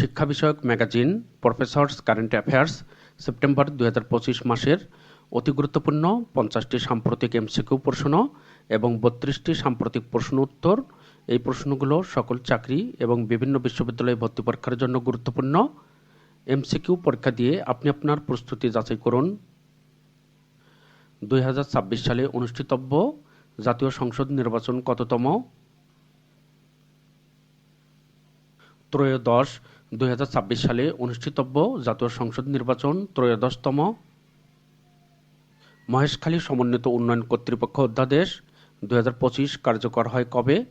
শিক্ষা বিষয়ক magazine professors current affairs, September হাজার পঁচিশ মাসের। অতি গুরুত্বপূর্ণ পঞ্চাশটি সাম্প্রতিক এমসিকিউ প্রশ্ন এবং বত্রিশটি সাম্প্রতিক প্রশ্ন উত্তর। এই প্রশ্নগুলো সকল চাকরি এবং বিভিন্ন বিশ্ববিদ্যালয়ে ভর্তি পরীক্ষার জন্য গুরুত্বপূর্ণ। এমসিকিউ পরীক্ষা দিয়ে আপনি আপনার প্রস্তুতি যাচাই করুন। দুই হাজার ছাব্বিশ সালে অনুষ্ঠিতব্য জাতীয় সংসদ নির্বাচন কততম? ত্রয়োদশ দুই হাজার ছাব্বিশ সালে অনুষ্ঠিতব্য জাতীয় সংসদ নির্বাচন ত্রয়োদশতম মহেশখালী সমন্বিত উন্নয়ন কর্তৃপক্ষ অধ্যাদেশ দুই কার্যকর হয় কবে?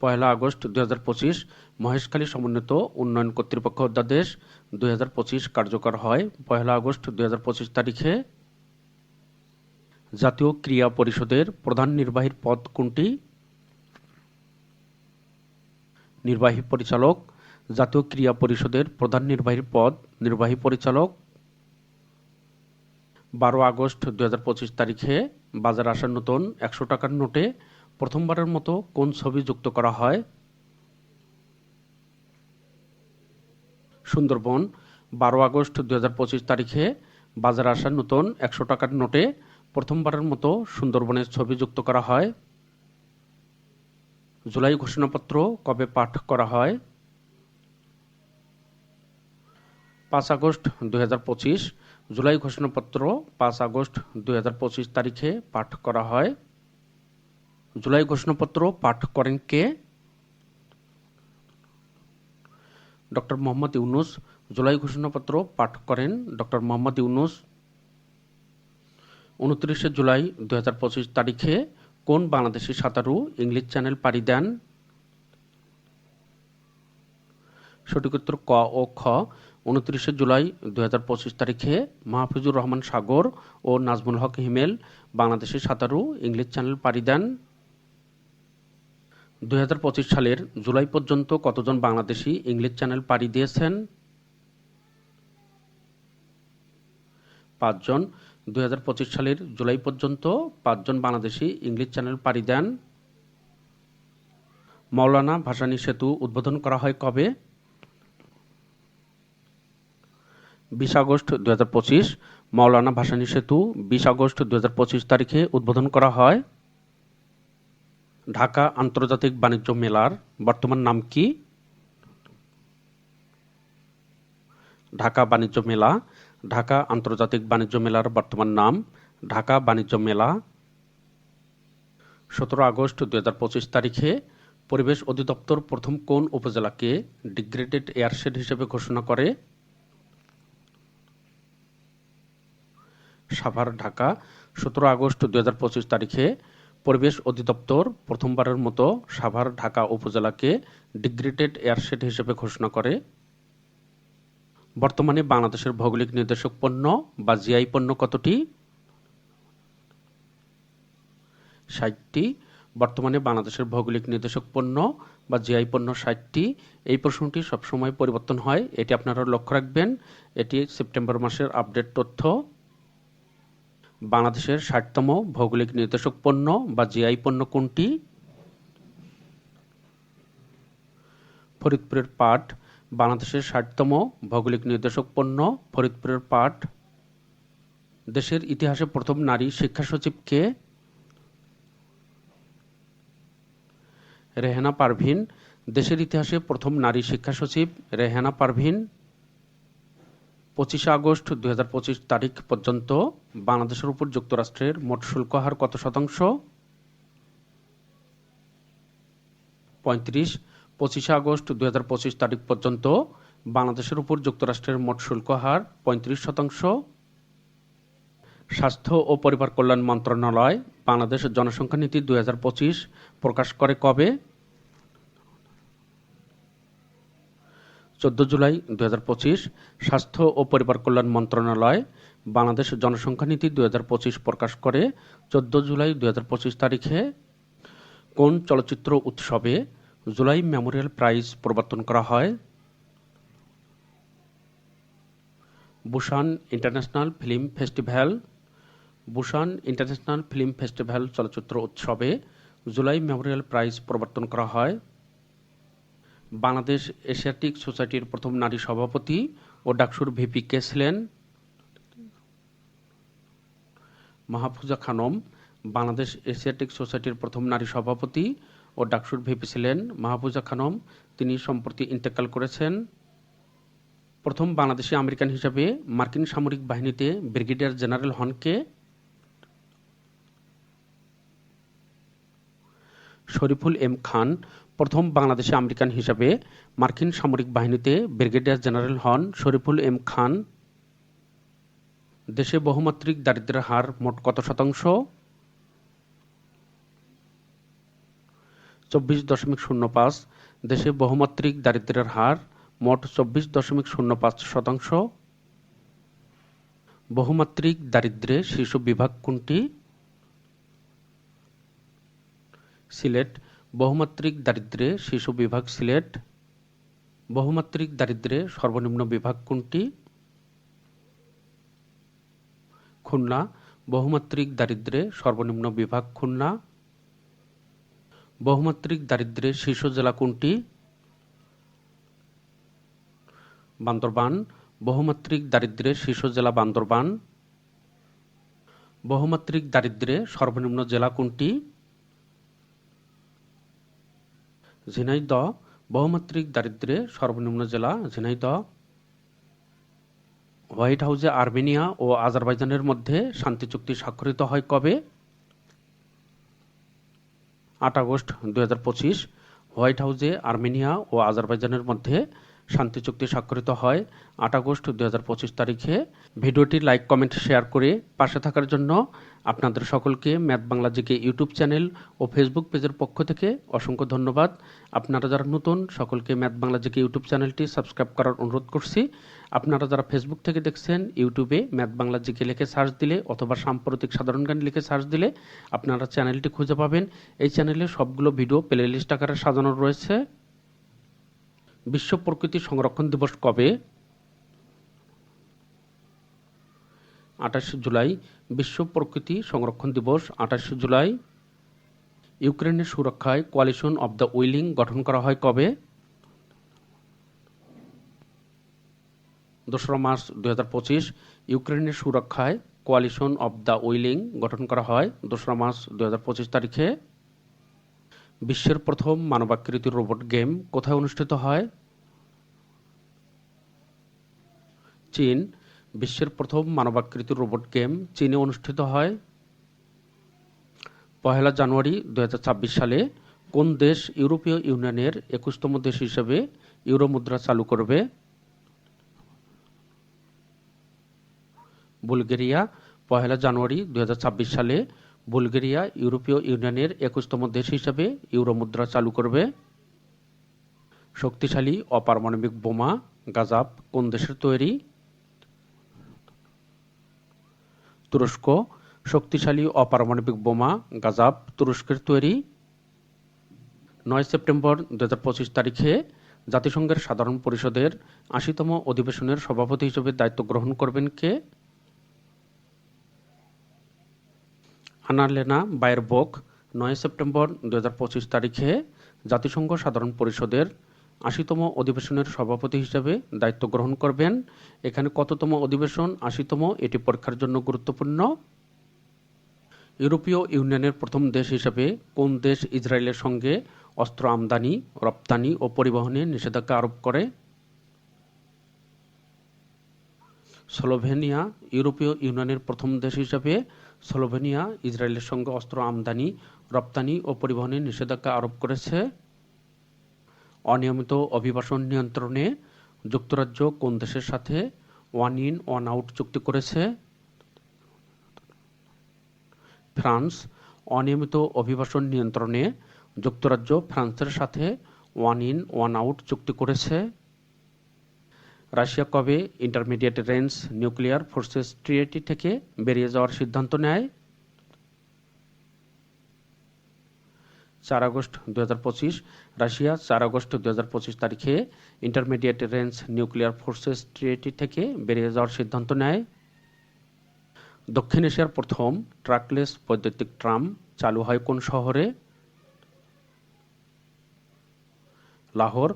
পয়লা আগস্ট দু হাজার পঁচিশ মহেশখালী সমন্বিত উন্নয়ন কর্তৃপক্ষ অধ্যাদেশ দুই পঁচিশ কার্যকর হয় পয়লা আগস্ট দু হাজার পঁচিশ তারিখে। জাতীয় ক্রীড়া পরিষদের প্রধান নির্বাহীর পদ কোনটি? নির্বাহী পরিচালক, জাতীয় ক্রীড়া পরিষদের প্রধান নির্বাহীর পদ নির্বাহী পরিচালক। বারো আগস্ট দু হাজার পঁচিশ তারিখে বাজার আসার নতুন একশো টাকার নোটে প্রথমবারের মতো কোন ছবি যুক্ত করা হয়? সুন্দরবন, বারো আগস্ট দু হাজার পঁচিশ তারিখে বাজার আসার নতুন একশো টাকার নোটে প্রথমবারের মতো সুন্দরবনের ছবি যুক্ত করা হয়। জুলাই ঘোষণাপত্র কবে পাঠ করা হয়? পাঁচ আগস্ট দুই জুলাই ঘোষণাপত্র পাঁচ আগস্ট পঁচিশ তারিখে পাঠ করা হয়। জুলাই ঘোষণাপত্র পাঠ করেন কে? ডক্টর মোহাম্মদ ইউনুস। জুলাই ঘোষণাপত্র পাঠ করেন ডক্টর মোহাম্মদ ইউনুস। উনত্রিশে জুলাই দু হাজার পঁচিশ তারিখে কোন বাংলাদেশি সাঁতারু ইংলিশ চ্যানেল পাড়ি দেন? সঠিক উত্তর ক ও খ। উনত্রিশে জুলাই দুহাজার পঁচিশ তারিখে মাহফিজুর রহমান সাগর ও নাজমুল হক হিমেল বাংলাদেশি সাঁতারু ইংলিশ চ্যানেল পাড়ি দেন। দুই হাজার পঁচিশ সালের জুলাই পর্যন্ত কতজন বাংলাদেশি ইংলিশ চ্যানেল পাড়ি দিয়েছেন? পাঁচজন। দুই হাজার পঁচিশ সালের জুলাই পর্যন্ত পাঁচজন বাংলাদেশি ইংলিশ চ্যানেল পাড়ি দেন। মৌলানা ভাসানী সেতু উদ্বোধন করা হয় কবে? বিশ আগস্ট দু মৌলানা ভাসানী সেতু বিশ আগস্ট দুই হাজার পঁচিশ তারিখে উদ্বোধন করা হয়। ঢাকা আন্তর্জাতিক বাণিজ্য মেলার বর্তমান নাম কি? ঢাকা বাণিজ্য মেলা। ঢাকা আন্তর্জাতিক বাণিজ্য মেলার বর্তমান নাম, ঢাকা বাণিজ্য মেলা, সতেরো আগস্ট দু হাজার পঁচিশ তারিখে পরিবেশ অধিদপ্তর প্রথম কোন উপজেলাকে ডিগ্রেডেড এয়ারশেড হিসেবে ঘোষণা করে? সাভার, ঢাকা, সতেরো আগস্ট দু হাজার পঁচিশ তারিখে পরিবেশ অধিদপ্তর প্রথমবারের মতো সাভার, ঢাকা উপজেলাকে ডিগ্রেডেড এয়ারশেড হিসেবে ঘোষণা করে। বর্তমানে বাংলাদেশের ভৌগোলিক নির্দেশক পণ্য বা জিআই পণ্য কতটি? ষাটটি। বর্তমানে বাংলাদেশের ভৌগোলিক নির্দেশক পণ্য বা জিআই পণ্য ষাটটি। এই প্রশ্নটি সবসময় পরিবর্তন হয়, এটি আপনারা লক্ষ্য রাখবেন। এটি সেপ্টেম্বর মাসের আপডেট তথ্য। বাংলাদেশের ষাটতম ভৌগোলিক নির্দেশক পণ্য বা জিআই পণ্য কোনটি? ফরিদপুরের পাট বাংলাদেশের ষাটতম ভৌগোলিক নির্দেশক পণ্য ফরিদপুরের পাট। দেশের ইতিহাসে প্রথম নারী শিক্ষা সচিব কে? রেহানা পারভিন। দেশের ইতিহাসে প্রথম নারী শিক্ষা সচিব রেহানা পারভিন। পঁচিশে আগস্ট দুই হাজার পঁচিশ তারিখ পর্যন্ত বাংলাদেশের উপর যুক্তরাষ্ট্রের মোট শুল্ক হার কত শতাংশ? পঁয়ত্রিশ। পঁচিশে আগস্ট দু হাজার পঁচিশ তারিখ পর্যন্ত বাংলাদেশের উপর যুক্তরাষ্ট্রের মোট শুল্ক হার পঁয়ত্রিশ শতাংশ। স্বাস্থ্য ও পরিবার কল্যাণ মন্ত্রণালয় বাংলাদেশ জনসংখ্যা নীতি দু হাজার পঁচিশ প্রকাশ করে কবে? চোদ্দ জুলাই দু হাজার পঁচিশ স্বাস্থ্য ও পরিবার কল্যাণ মন্ত্রণালয় বাংলাদেশ জনসংখ্যা নীতি দু হাজার পঁচিশ প্রকাশ করে চোদ্দ জুলাই দু হাজার পঁচিশ তারিখে কোন চলচ্চিত্র উৎসবে জুলাই মেমোরিয়াল প্রাইজ প্রবর্তন করা হয়। Busan international film festival. Busan international film festival চলচ্চিত্র উৎসবে জুলাই মেমোরিয়াল প্রাইজ প্রবর্তন করা হয়। বাংলাদেশ এশিয়াটিক সোসাইটির প্রথম নারী সভাপতি ও ডাকসুর ভিপি কে ছিলেন? মাহফুজা খানম, বাংলাদেশ এশিয়াটিক সোসাইটির প্রথম নারী সভাপতি ও ডাকসুর ভিপি ছিলেন মাহফুজা খানম। তিনি সম্প্রতি ইন্তেকাল করেছেন। প্রথম বাংলাদেশি আমেরিকান হিসাবে মার্কিন সামরিক বাহিনীতে ব্রিগেডিয়ার জেনারেল হনকে শরীফুল এম খান, প্রথম বাংলাদেশি আমেরিকান হিসাবে মার্কিন সামরিক বাহিনীতে ব্রিগেডিয়ার জেনারেল হন শরীফুল এম খান। দেশে বহুমাত্রিক দারিদ্র্যের হার মোট কত শতাংশ? চব্বিশ দশমিক শূন্য পাঁচ, দেশে বহুমাত্রিক দারিদ্র্যের হার মোট চব্বিশ দশমিক শূন্য পাঁচ শতাংশ। বহুমাত্রিক দারিদ্র্যে শীর্ষ বিভাগ কোনটি? সিলেট। বহুমাত্রিক দারিদ্র্যে শীর্ষ বিভাগ সিলেট। বহুমাত্রিক দারিদ্র্যে সর্বনিম্ন বিভাগ কোনটি? খুলনা। বহুমাত্রিক দারিদ্র্যে সর্বনিম্ন বিভাগ খুলনা। বহুমাত্রিক দারিদ্র্যে শীর্ষ জেলা কোনটি? বান্দরবান। বহুমাত্রিক দারিদ্র্যে শীর্ষ জেলা বান্দরবান। বহুমাত্রিক দারিদ্র্যে সর্বনিম্ন জেলা কোনটি? ঝিনাইদহ। বহুমাত্রিক দারিদ্র্যে সর্বনিম্ন জেলা ঝিনাইদহ। হোয়াইট হাউসে আর্মেনিয়া ও আজারবাইজানের মধ্যে শান্তি চুক্তি স্বাক্ষরিত হয় কবে? আট আগস্ট দু হাজার পঁচিশ, হোয়াইট হাউসে আর্মেনিয়া ও আজারবাইজানের মধ্যে শান্তি চুক্তি স্বাক্ষরিত হয়। আট আগস্ট দুহাজার পঁচিশ তারিখে। ভিডিওটি লাইক, কমেন্ট, শেয়ার করে পাশে থাকার জন্য আপনাদের সকলকে math Bangla GK YouTube channel ও ফেসবুক পেজের পক্ষ থেকে অসংখ্য ধন্যবাদ। আপনারা যারা নতুন, সকলকে ম্যাথ বাংলা জিকে ইউটিউব চ্যানেলটি সাবস্ক্রাইব করার অনুরোধ করছি। আপনারা যারা ফেসবুক থেকে দেখছেন, ইউটিউবে ম্যাথ বাংলা জিকে লিখে সার্চ দিলে অথবা সাম্প্রতিক সাধারণ জ্ঞান লিখে সার্চ দিলে আপনারা চ্যানেলটি খুঁজে পাবেন। এই চ্যানেলে সবগুলো ভিডিও প্লে লিস্ট আকারে সাজানো রয়েছে। বিশ্ব প্রকৃতি সংরক্ষণ দিবস কবে? আঠাশে জুলাই বিশ্ব প্রকৃতি সংরক্ষণ দিবস, আঠাশে জুলাই। ইউক্রেনের সুরক্ষায় কোয়ালিশন অব দ্য উইলিং গঠন করা হয় কবে? দোসরা মার্চ দু হাজার পঁচিশ, ইউক্রেনের সুরক্ষায় কোয়ালিশন অব দ্য উইলিং গঠন করা হয় দোসরা মার্চ দু হাজার পঁচিশ তারিখে। বিশ্বের প্রথম মানবাকৃতির রোবট গেম কোথায় অনুষ্ঠিত হয়? চীন। বিশ্বের প্রথম মানবাকৃতির রোবট গেম চীনে অনুষ্ঠিত হয়। পহেলা জানুয়ারি দুই হাজার ছাব্বিশ সালে কোন দেশ ইউরোপীয় ইউনিয়নের একুশতম দেশ হিসেবে ইউরো মুদ্রা চালু করবে? বুলগেরিয়া, পহেলা জানুয়ারি দুই হাজার ছাব্বিশ সালে বুলগেরিয়া ইউরোপীয় ইউনিয়নের একুশতম দেশ হিসেবে ইউরো মুদ্রা চালু করবে। শক্তিশালী অপারমাণবিক বোমা গাজাব কোন দেশের তৈরি? তুরস্ক, শক্তিশালী অপারমাণবিক বোমা, গাজাব তুরস্কের তৈরি। নয় সেপ্টেম্বর দুহাজার পঁচিশ তারিখে জাতিসংঘের সাধারণ পরিষদের আশিতম অধিবেশনের সভাপতি হিসেবে দায়িত্ব গ্রহণ করবেন কে? আনালেনা বায়েরবোক নয় সেপ্টেম্বর দুই হাজার পঁচিশ তারিখে জাতিসংঘ সাধারণ পরিষদের আশিতম অধিবেশনের সভাপতি হিসাবে দায়িত্ব গ্রহণ করবেন। এখানে কততম অধিবেশন? আশিতম, এটি পরীক্ষার জন্য গুরুত্বপূর্ণ। ইউরোপীয় ইউনিয়নের প্রথম দেশ হিসাবে কোন দেশ ইসরায়েলের সঙ্গে অস্ত্র আমদানি, রপ্তানি ও পরিবহনে নিষেধাজ্ঞা আরোপ করে? স্লোভেনিয়া, ইউরোপীয় ইউনিয়নের প্রথম দেশ হিসাবে স্লোভেনিয়া ইসরায়েলের সঙ্গে অস্ত্র আমদানি, রপ্তানি ও পরিবহনে নিষেধাজ্ঞা আরোপ করেছে। অনিয়মিত অভিবাসন নিয়ন্ত্রণে যুক্তরাজ্য কোন দেশের সাথে ওয়ান ইন, ওয়ান আউট চুক্তি করেছে? ফ্রান্স, অনিয়মিত অভিবাসন নিয়ন্ত্রণে যুক্তরাজ্য ফ্রান্সের সাথে ওয়ান ইন, ওয়ান আউট চুক্তি করেছে। রাশিয়া কবে intermediate range nuclear forces treaty থেকে বেরিয়ে যাওয়ার সিদ্ধান্ত নেয়? চার আগস্ট দু হাজার পঁচিশ, রাশিয়া চার আগস্ট দু হাজার পঁচিশ তারিখে intermediate range nuclear forces treaty থেকে বেরিয়ে যাওয়ার সিদ্ধান্ত নেয়। দক্ষিণ এশিয়ার প্রথম ট্রাকলেস বৈদ্যুতিক ট্রাম চালু হয় কোন শহরে? লাহোর,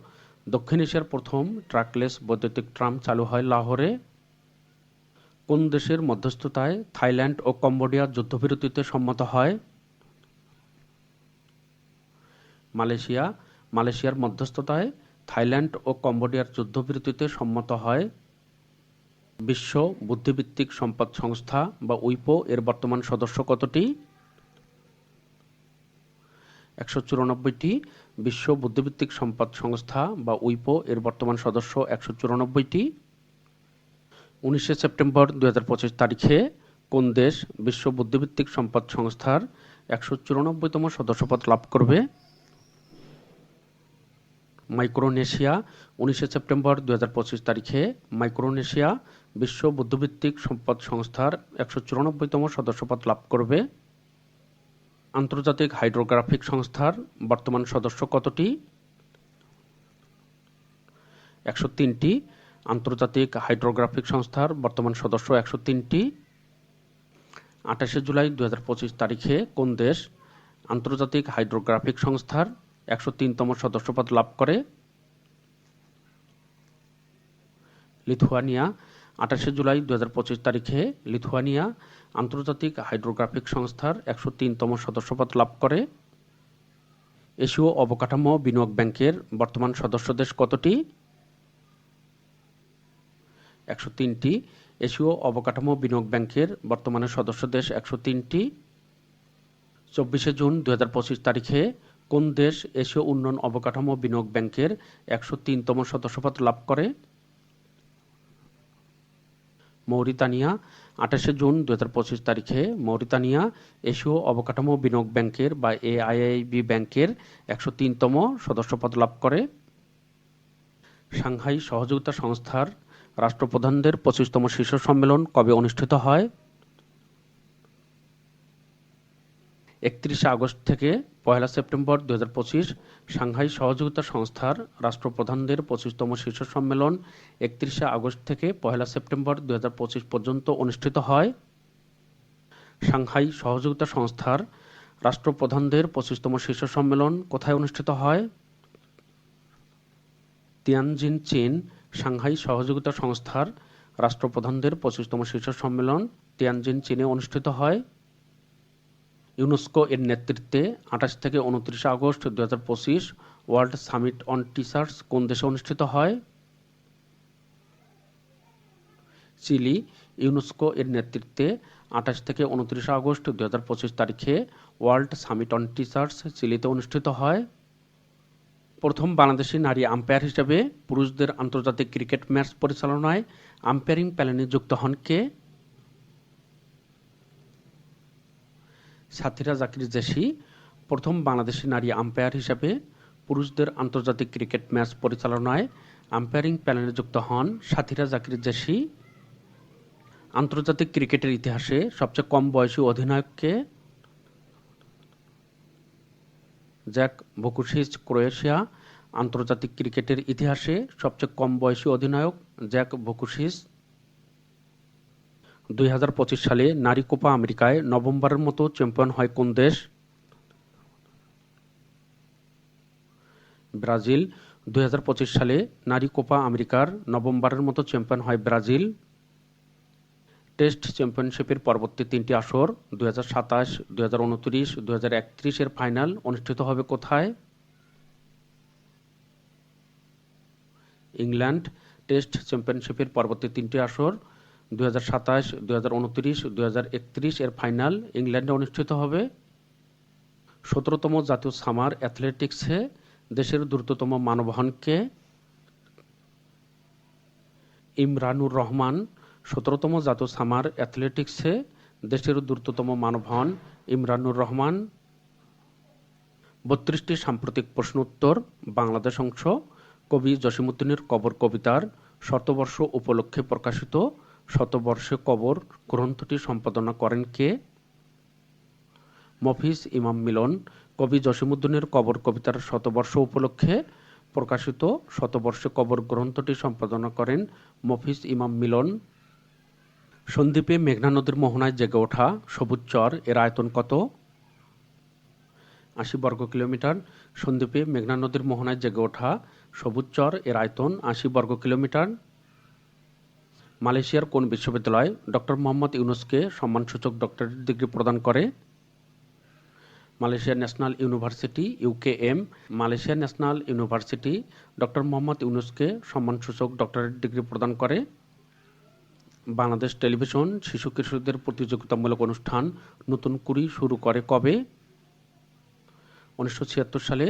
দক্ষিণ এশিয়ার প্রথম ট্রাকলেস বৈদ্যুতিক ট্রাম চালু হয় লাহোরে। কোন দেশের মধ্যস্থতায় থাইল্যান্ড ও কম্বোডিয়া যুদ্ধবিরতিতে সম্মত হয়? মালয়েশিয়া, মালয়েশিয়ার মধ্যস্থতায় থাইল্যান্ড ও কম্বোডিয়ার যুদ্ধবিরতিতে সম্মত হয় বিশ্ব বুদ্ধিবৃত্তিক সম্পদ সংস্থা বা উইপো এর বর্তমান সদস্য কতটি? একশো চুরানব্বইটি। বিশ্ব বুদ্ধিবৃত্তিক সম্পদ সংস্থা বা উইপো এর বর্তমান সদস্য একশো চুরানব্বইটি। উনিশে সেপ্টেম্বর দু হাজার পঁচিশ তারিখে কোন দেশ বিশ্ব বুদ্ধিবৃত্তিক সম্পদ সংস্থার একশো চুরানব্বইতম সদস্যপদ লাভ করবে? মাইক্রোনেশিয়া, উনিশে সেপ্টেম্বর দু হাজার পঁচিশ তারিখে মাইক্রোনেশিয়া বিশ্ব বুদ্ধিবৃত্তিক সম্পদ সংস্থার একশো চুরানব্বইতম সদস্যপদ লাভ করবে। আন্তর্জাতিক হাইড্রোগ্রাফিক সংস্থার বর্তমান সদস্য কতটি? একশো তিনটি। আন্তর্জাতিক হাইড্রোগ্রাফিক সংস্থার বর্তমান সদস্য একশো তিনটি। আঠাশে জুলাই দু হাজার পঁচিশ তারিখে কোন দেশ আন্তর্জাতিক হাইড্রোগ্রাফিক সংস্থার একশো তিনতম সদস্যপদ লাভ করে। লিথুয়ানিয়া, আঠাশে জুলাই দু হাজার পঁচিশ তারিখে লিথুয়ানিয়া আন্তর্জাতিক হাইড্রোগ্রাফিক সংস্থার একশো তিনতম সদস্যপদ লাভ করে। এশীয় অবকাঠামো বিনিয়োগ ব্যাংকের বর্তমান সদস্য দেশ কতটি? একশো তিনটি। এশীয় অবকাঠামো বিনিয়োগ ব্যাংকের বর্তমানে সদস্য দেশ একশো তিনটি। চব্বিশে জুন দু হাজার পঁচিশ তারিখে কোন দেশ এশীয় উন্নয়ন অবকাঠামো বিনিয়োগ ব্যাংকের একশো তিনতম সদস্যপদ লাভ করে? মৌরিতানিয়া, আঠাশে জুন দুই হাজার পঁচিশ তারিখে। মৌরিতানিয়া, এশীয় অবকাঠামো বিনিয়োগ ব্যাংকের বা এআইআইবি ব্যাংকের একশো তিনতম সদস্যপদ লাভ করে। সাংহাই সহযোগিতা সংস্থার রাষ্ট্রপ্রধানদের পঁচিশতম শীর্ষ সম্মেলন কবে অনুষ্ঠিত হয়? একত্রিশে আগস্ট থেকে পয়লা সেপ্টেম্বর দু সাংহাই সহযোগিতা সংস্থার রাষ্ট্রপ্রধানদের পঁচিশতম শীর্ষ সম্মেলন একত্রিশে আগস্ট থেকে পয়লা সেপ্টেম্বর দু হাজার পঁচিশ পর্যন্ত অনুষ্ঠিত হয়। সাংহাই সহযোগিতা সংস্থার রাষ্ট্রপ্রধানদের পঁচিশতম শীর্ষ সম্মেলন কোথায় অনুষ্ঠিত হয়? তিয়ানজিন, চীন। সাংহাই সহযোগিতা সংস্থার রাষ্ট্রপ্রধানদের পঁচিশতম শীর্ষ সম্মেলন তিয়ানজিন, চীনে অনুষ্ঠিত হয়। ইউনেস্কো এর নেতৃত্বে আঠাশ থেকে উনত্রিশে আগস্ট দু হাজার পঁচিশ ওয়ার্ল্ড সামিট অন টিচার্স কোন দেশে অনুষ্ঠিত হয়? চিলি, ইউনেস্কো এর নেতৃত্বে আঠাশ থেকে উনত্রিশে আগস্ট দু হাজার পঁচিশ তারিখে ওয়ার্ল্ড সামিট অন টিচার্স চিলিতে অনুষ্ঠিত হয়। প্রথম বাংলাদেশি নারী আম্পায়ার হিসেবে পুরুষদের আন্তর্জাতিক ক্রিকেট ম্যাচ পরিচালনায় আম্পায়ারিং প্যানেলে যুক্ত হন কে? সাথীরা জাকির জেসি, প্রথম বাংলাদেশি নারী আম্পায়ার হিসেবে, পুরুষদের আন্তর্জাতিক ক্রিকেট ম্যাচ পরিচালনায় আম্পায়ারিং প্যানেলে যুক্ত হন সাথীরা জাকির জেসি। আন্তর্জাতিক ক্রিকেটের ইতিহাসে সবচেয়ে কম বয়সী অধিনায়ককে জ্যাক ভুকুসিচ, ক্রোয়েশিয়া। আন্তর্জাতিক ক্রিকেটের ইতিহাসে সবচেয়ে কম বয়সী অধিনায়ক জ্যাক ভুকুসিস দুই হাজার পঁচিশ সালে নারী কোপা আমেরিকায় নভেম্বরের মতো চ্যাম্পিয়ন হয় কোন দেশ? ব্রাজিল। দুই হাজার পঁচিশ সালে নারী কোপা আমেরিকার নভেম্বরের মতো চ্যাম্পিয়ন হয় ব্রাজিল। টেস্ট চ্যাম্পিয়নশিপের পরবর্তী তিনটি আসর দুই হাজার সাতাশ, দুই হাজার উনত্রিশ হাজার একত্রিশের ফাইনাল অনুষ্ঠিত হবে কোথায়? ইংল্যান্ড। টেস্ট চ্যাম্পিয়নশিপের পরবর্তী তিনটি আসর দুই হাজার সাতাশ, দুই হাজার উনত্রিশ, দুই হাজার একত্রিশ এর ফাইনাল ইংল্যান্ডে অনুষ্ঠিত হবে। সতেরোতম জাতীয় সামার অ্যাথলেটিক্সে দেশের দ্রুততম মানবহনকে ইমরানুর রহমান। সতেরোতম জাতীয় সামার অ্যাথলেটিক্সে দেশের দ্রুততম মানবহন ইমরানুর রহমান। বত্রিশটি সাম্প্রতিক প্রশ্ন উত্তর, বাংলাদেশ অংশ। কবি জসিমুদ্দিনের কবর কবিতার শতবর্ষ উপলক্ষে প্রকাশিত শতবর্ষে কবর গ্রন্থটি সম্পাদনা করেন কে? মফিজ ইমাম মিলন, কবি জসিমুদ্দিনের কবর কবিতার শতবর্ষ উপলক্ষে প্রকাশিত শতবর্ষে কবর গ্রন্থটি সম্পাদনা করেন মফিজ ইমাম মিলন। সন্দ্বীপে মেঘনা নদীর মোহনায় জেগে ওঠা সবুজ চর এর আয়তন কত? আশি বর্গ কিলোমিটার। সন্দ্বীপে মেঘনা নদীর মোহনায় জেগে ওঠা সবুজ চর এর আয়তন আশি বর্গ কিলোমিটার। মালয়েশিয়ার কোন বিশ্ববিদ্যালয় ডক্টর মোহাম্মদ ইউনুসকে সম্মানসূচক ডক্টরেট ডিগ্রি প্রদান করে? Malaysia national university UKM Malaysia national university doctor Muhammad ইউনুসকে সম্মানসূচক ডক্টরেট ডিগ্রি প্রদান করে? বাংলাদেশ টেলিভিশন, শিশু কিশোরদের প্রতিযোগিতামূলক অনুষ্ঠান নতুন কুড়ি শুরু করে কবে? উনিশশো ছিয়াত্তর সালে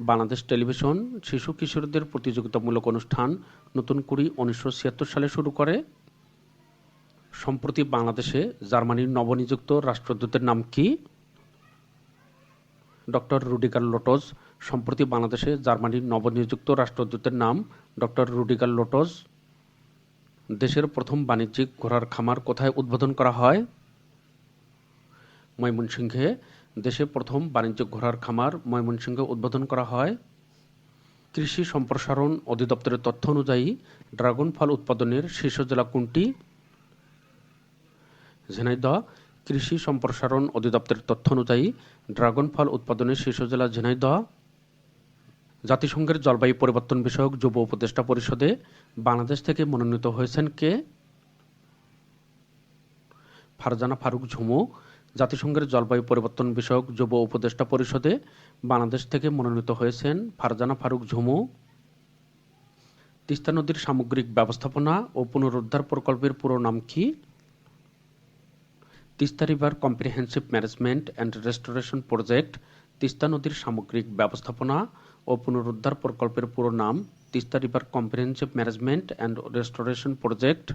বাংলাদেশ টেলিভিশন শিশু কিশোরদের প্রতিযোগিতামূলক অনুষ্ঠান নতুন কুড়ি উনিশশো ছিয়াত্তর সালে শুরু করে। সম্প্রতি বাংলাদেশে জার্মানির নবনিযুক্ত রাষ্ট্রদূতের নাম কি? Doctor Rudiger Lotz. সম্প্রতি বাংলাদেশে জার্মানির নবনিযুক্ত রাষ্ট্রদূতের নাম ডক্টর রুডিগার লোটস। দেশের প্রথম বাণিজ্যিক ঘোড়ার খামার কোথায় উদ্বোধন করা হয়? ময়মনসিংহে দেশে প্রথম বাণিজ্যিক ঘোড়ার খামার ময়মনসিংহে উদ্বোধন করা হয়। কৃষি সম্প্রসারণ অধিদপ্তরের তথ্য অনুযায়ী ড্রাগন ফল উৎপাদনের শীর্ষ জেলা কোনটি? ঝিনাইদহ। কৃষি সম্প্রসারণ অধিদপ্তরের তথ্য অনুযায়ী ড্রাগন ফল উৎপাদনের শীর্ষ জেলা ঝিনাইদহ। জাতিসংঘের জলবায়ু পরিবর্তন বিষয়ক যুব উপদেষ্টা পরিষদে বাংলাদেশ থেকে মনোনীত হয়েছেন কে? ফারজানা ফারুক ঝুমু। জাতিসংঘের জলবায়ু পরিবর্তন বিষয়ক যুব উপদেষ্টা পরিষদে বাংলাদেশ থেকে মনোনীত হয়েছেন ফারজানা ফারুক ঝুমু। তিস্তা নদীর সামগ্রিক ব্যবস্থাপনা ও পুনরুদ্ধার প্রকল্পের পুরো নাম কি? Teesta river comprehensive management and restoration project, Teesta নদীর সামগ্রিক ব্যবস্থাপনা ও পুনরুদ্ধার প্রকল্পের পুরো নাম Teesta river comprehensive management and restoration project.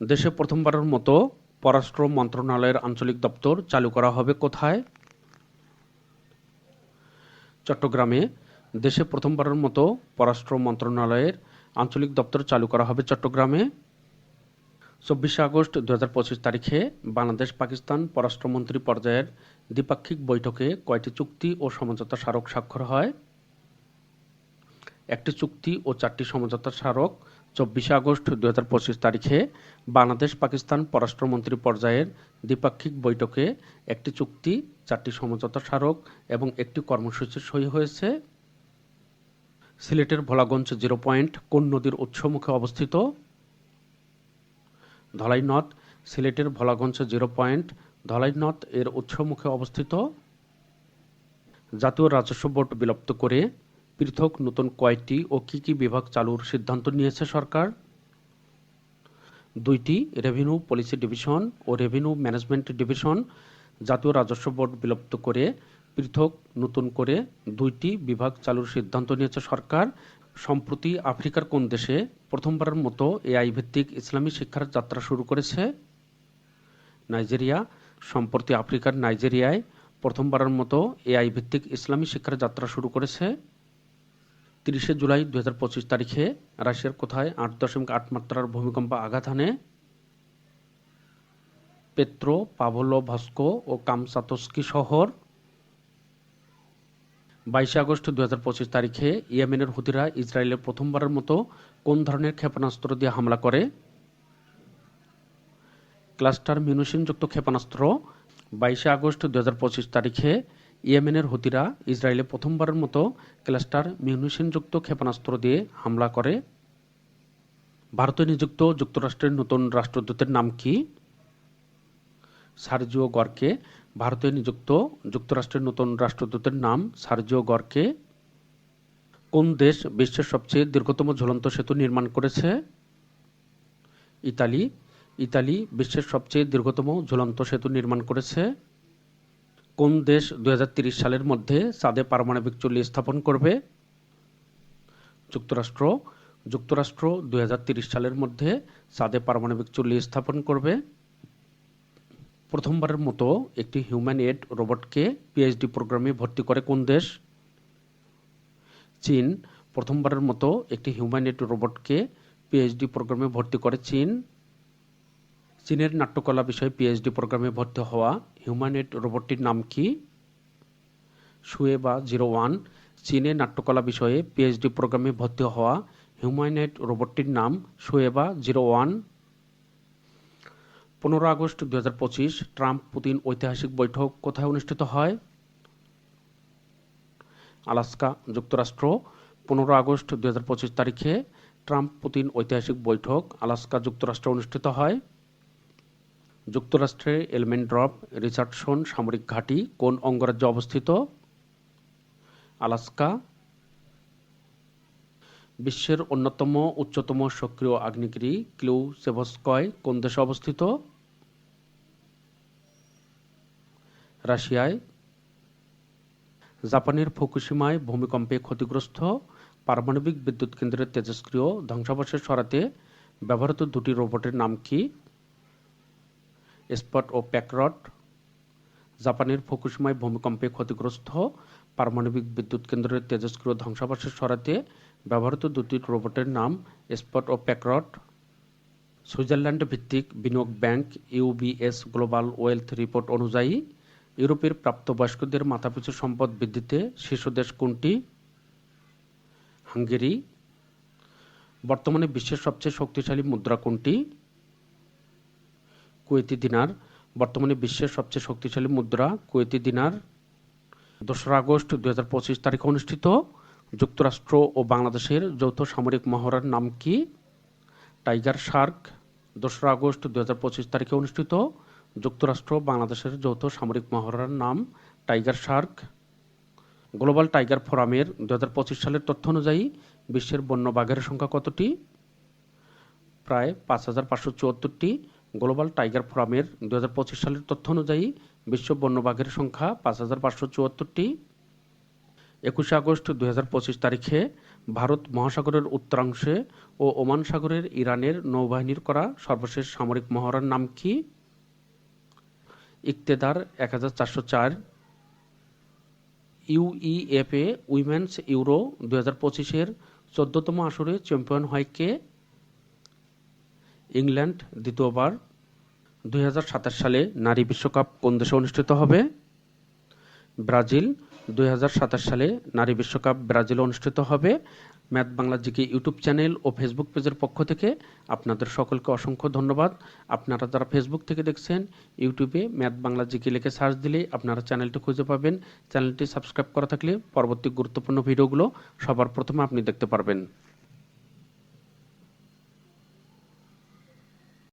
দেশে প্রথমবারের মতো পররাষ্ট্র মন্ত্রণালয়ের আঞ্চলিক দপ্তর চালু করা হবে কোথায়? চট্টগ্রামে দেশে প্রথমবারের মতো পররাষ্ট্র মন্ত্রণালয়ের আঞ্চলিক দপ্তর চালু করা হবে চট্টগ্রামে। চব্বিশে আগস্ট দু পঁচিশ তারিখে বাংলাদেশ পাকিস্তান পররাষ্ট্রমন্ত্রী পর্যায়ের দ্বিপাক্ষিক বৈঠকে কয়টি চুক্তি ও সমঝোতা স্মারক স্বাক্ষর হয়? একটি চুক্তি ও চারটি সমঝোতা স্মারক চব্বিশে আগস্ট দু পঁচিশ তারিখে বাংলাদেশ পাকিস্তান পররাষ্ট্রমন্ত্রী পর্যায়ের দ্বিপাক্ষিক বৈঠকে একটি চুক্তি, চারটি সমঝোতা স্মারক এবং একটি কর্মসূচি সই হয়েছে। সিলেটের ভোলাগঞ্জ জিরো পয়েন্ট কোন নদীর উৎসমুখে অবস্থিত? ধলাই নদ, সিলেটের ভোলাগঞ্জ জিরো পয়েন্ট ধলাই নদ এর উৎসমুখে অবস্থিত। জাতীয় রাজস্ব বোর্ড বিলুপ্ত করে পৃথক নতুন কয়টি ও কি কি বিভাগ চালুর সিদ্ধান্ত নিয়েছে সরকার? দুইটি রেভিনিউ পলিসি ডিভিশন ও রেভিনিউ ম্যানেজমেন্ট ডিভিশন জাতীয় রাজস্ব বোর্ড বিলুপ্ত করে, পৃথক, নতুন করে দুইটি বিভাগ চালুর সিদ্ধান্ত নিয়েছে সরকার। সম্প্রতি আফ্রিকার কোন দেশে প্রথমবারের মতো এআই ভিত্তিক ইসলামী শিক্ষার যাত্রা শুরু করেছে? নাইজেরিয়া। সম্প্রতি আফ্রিকার নাইজেরিয়ায় প্রথমবারের মতো এআই ভিত্তিক ইসলামী শিক্ষার যাত্রা শুরু করেছে। তিরিশে জুলাই দু তারিখে রাশিয়ার কোথায় আট দশমিক আট মাত্রার ভূমিকম্প আঘাত হানে? পেত্রো, পাভলো, ভাস্কো ও কামসাতস্কি শহর। বাইশে আগস্ট দুই হাজার পঁচিশ তারিখে ইয়েমেনের হুতিরা ইসরায়েলের প্রথমবারের মতো কোন ধরনের ক্ষেপণাস্ত্র দিয়ে হামলা করে? ক্লাস্টার মিউনিশনযুক্ত ক্ষেপণাস্ত্র। বাইশে আগস্ট দুহাজার পঁচিশ তারিখে ইয়েমেনের হুতিরা ইসরায়েলে প্রথমবারের মতো ক্লাস্টার মিউনিশনযুক্ত ক্ষেপণাস্ত্র দিয়ে হামলা করে। ভারতে নিযুক্ত যুক্তরাষ্ট্রের নতুন রাষ্ট্রদূতের নাম কি? Sergio Gor. ভারতে নিযুক্ত যুক্তরাষ্ট্রের নতুন রাষ্ট্রদূতের নাম সার্জিও গর্কে। কোন দেশ বিশ্বের সবচেয়ে দীর্ঘতম ঝুলন্ত সেতু নির্মাণ করেছে? ইতালি। ইতালি বিশ্বের সবচেয়ে দীর্ঘতম ঝুলন্ত সেতু নির্মাণ করেছে। কোন দেশ দু সালের মধ্যে চাঁদে পারমাণবিক চুল্লি স্থাপন করবে? যুক্তরাষ্ট্র। যুক্তরাষ্ট্র দু সালের মধ্যে চাঁদে পারমাণবিক চুল্লি স্থাপন করবে। প্রথমবারের মতো একটি হিউম্যান এড রোবটকে পিএইচডি প্রোগ্রামে ভর্তি করে কোন দেশ? চীন। প্রথমবারের মতো একটি হিউম্যান এড রোবটকে পিএইচডি প্রোগ্রামে ভর্তি করে চীন। চীনের নাট্যকলা বিষয়ে পিএইচডি প্রোগ্রামে ভর্তি হওয়া হিউম্যানেট রোবটটির নাম কি? সুয়েবা জিরো ওয়ান চীনে নাট্যকলা বিষয়ে পিএইচডি প্রোগ্রামে ভর্তি হওয়া হিউম্যানেট রোবটটির নাম সুয়েবা জিরো ওয়ান পনেরো আগস্ট দু হাজার পঁচিশ, ট্রাম্প পুতিন ঐতিহাসিক বৈঠক কোথায় অনুষ্ঠিত হয়? আলাস্কা যুক্তরাষ্ট্র। পনেরো আগস্ট দু হাজার পঁচিশ তারিখে ট্রাম্প পুতিন ঐতিহাসিক বৈঠক আলাস্কা যুক্তরাষ্ট্রে অনুষ্ঠিত হয়। যুক্তরাষ্ট্রে এলমেন ড্রপ রিচার্ডসন সামরিক ঘাঁটি কোন অঙ্গরাজ্যে অবস্থিত? আলাস্কা। বিশ্বের অন্যতম উচ্চতম সক্রিয় আগ্নেয়গিরি ক্লিউ সেভস্কয় কোন দেশে অবস্থিত? রাশিয়ায়। জাপানের ফুকুশিমায় ভূমিকম্পে ক্ষতিগ্রস্ত পারমাণবিক বিদ্যুৎ কেন্দ্রের তেজস্ক্রিয় ধ্বংসাবশেষ সরাতে ব্যবহৃত দুটি রোবটের নাম কি? স্পট ও প্যাকরট জাপানের ফুকুশিমায় ভূমিকম্পে ক্ষতিগ্রস্ত পারমাণবিক বিদ্যুৎ কেন্দ্রের তেজস্ক্রিয় ধ্বংসাবশেষ সরাতে ব্যবহৃত দুটি রোবটের নাম স্পট ও প্যাকরট সুইজারল্যান্ড ভিত্তিক বিনিয়োগ bank UBS global wealth report অনুযায়ী ইউরোপের প্রাপ্তবয়স্কদের মাথাপিছু সম্পদ বৃদ্ধিতে শীর্ষ দেশ কোনটি? হাঙ্গেরি। বর্তমানে বিশ্বের সবচেয়ে শক্তিশালী মুদ্রা কোনটি? কুয়েতি দিনার, বর্তমানে বিশ্বের সবচেয়ে শক্তিশালী মুদ্রা কুয়েতি দিনার, দোসরা আগস্ট দু হাজার পঁচিশ তারিখে অনুষ্ঠিত। যুক্তরাষ্ট্র ও বাংলাদেশের যৌথ সামরিক মহড়ার নাম কি? টাইগার শার্ক, দোসরা আগস্ট দু হাজার পঁচিশ তারিখে অনুষ্ঠিত। যুক্তরাষ্ট্র বাংলাদেশের যৌথ সামরিক মহড়ার নাম টাইগার শার্ক। গ্লোবাল টাইগার ফোরামের দু হাজার পঁচিশ সালের তথ্য অনুযায়ী বিশ্বের বন্য বাঘের সংখ্যা কতটি? প্রায় পাঁচ হাজার পাঁচশো চুয়াত্তরটি। গ্লোবাল টাইগার ফোরামের দুই হাজার পঁচিশ সালের তথ্য অনুযায়ী বিশ্ব বন্য বাঘের সংখ্যা পাঁচ হাজার পাঁচশো চুয়াত্তরটি। একুশে আগস্ট দু হাজার পঁচিশ তারিখে ভারত মহাসাগরের উত্তরাংশে ও ওমান সাগরের ইরানের নৌবাহিনীর করা সর্বশেষ সামরিক মহড়ার নাম কি? ইকতেদার এক হাজার চারশো চার। ইউইএফএ উইমেন্স ইউরো দু হাজার পঁচিশের চোদ্দতম আসরে চ্যাম্পিয়ন হয় কে? ইংল্যান্ড দ্বিতীয়বার দুই হাজার সাতাশ সালে নারী বিশ্বকাপ কোন দেশে অনুষ্ঠিত হবে? ব্রাজিল, দুই হাজার সাতাশ সালে নারী বিশ্বকাপ ব্রাজিলে অনুষ্ঠিত হবে। Math Bangla GK YouTube channel ও ফেসবুক পেজের পক্ষ থেকে আপনাদের সকলকে অসংখ্য ধন্যবাদ। আপনারা যারা ফেসবুক থেকে দেখছেন, ইউটিউবে ম্যাথ বাংলা জিকে লিখে সার্চ দিলেই আপনারা চ্যানেলটি খুঁজে পাবেন। চ্যানেলটি সাবস্ক্রাইব করা থাকলে পরবর্তী গুরুত্বপূর্ণ ভিডিওগুলো সবার প্রথমে আপনি দেখতে পারবেন।